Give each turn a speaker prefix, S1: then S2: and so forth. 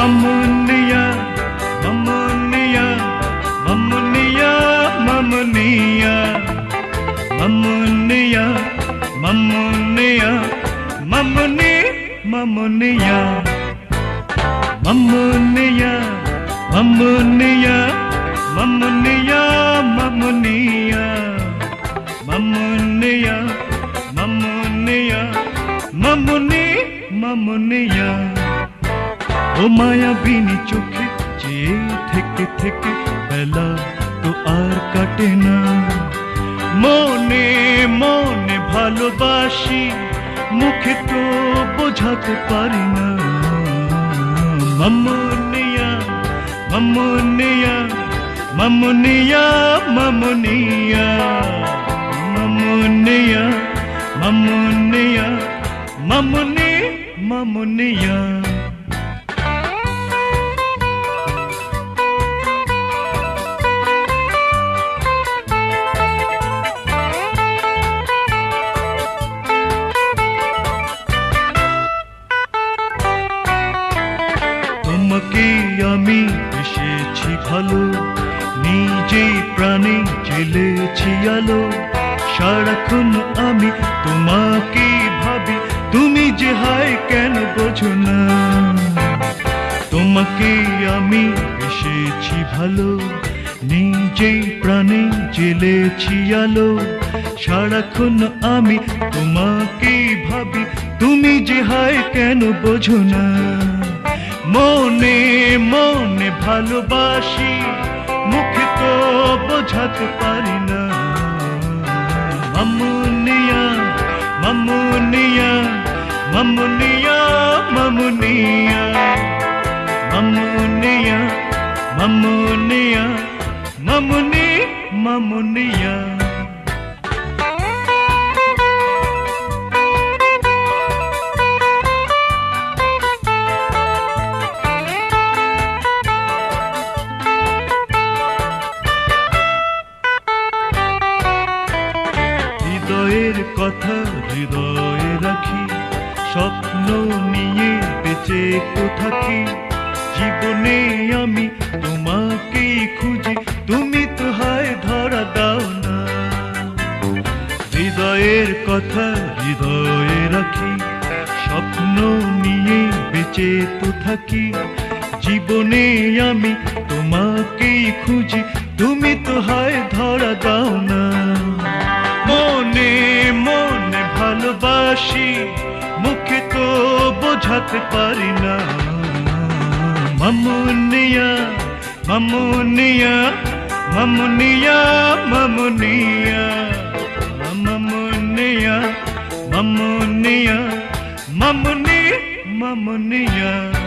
S1: Mamunia, Mamunia, Mamunia, Mamunia, Mamunia, Mamunia, Mamunia, Mamunia, Mamunia, Mamunia, Mamunia, Mamunia, Mamunia, ও মায়াবিনী চোখে চেয়ে থেকে থেকে বেলা তো আর কাটে না। মনে মনে ভালোবাসি, মুখে তো বোঝাতে পারি না। মামুনিয়া মামুনিয়া মামুনিয়া মামুনিয়া মামুনিয়া মামুনিয়া, মামুনি, মামুনিয়া। নিজেই প্রাণে জেলেছি আলো, সারাক্ষণ আমি তোমাকে ভাবি, তুমি যে হায় কেন বোঝো না? তোমাকে আমি এসেছি ভালো নিজেই প্রাণে জেলেছি আলো, সারাক্ষণ আমি তোমাকে ভাবি, তুমি যে হায় কেন বোঝো না? মনে মনে ভালোবাসি মুখে তো বোঝাতে পারি না। মামুনিয়া মামুনিয়া মামুনিয়া মামুনিয়া। মামুনিয়া মামুনিয়া মামুনি মামুনিয়া। কথা হৃদয়ে রাখি, স্বপ্ন নিয়ে বেঁচে থাকি। জীবনে আমি তোমাকেই খুঁজি, তুমি তো হায় ধরা দাও না। হৃদয়ের কথা হৃদয়ে রাখি, স্বপ্ন নিয়ে বেঁচে তো থাকি। জীবনে আমি তোমাকেই খুঁজি, তুমি তো হায় ধরা দাও না। মনে ভালোবাসি মুখে তো বোঝাতে পারি না। মামুনিয়া মামুনিয়া মামুনিয়া মামুনিয়া মামুনিয়া মামুনিয়া মামুনি মামুনিয়া।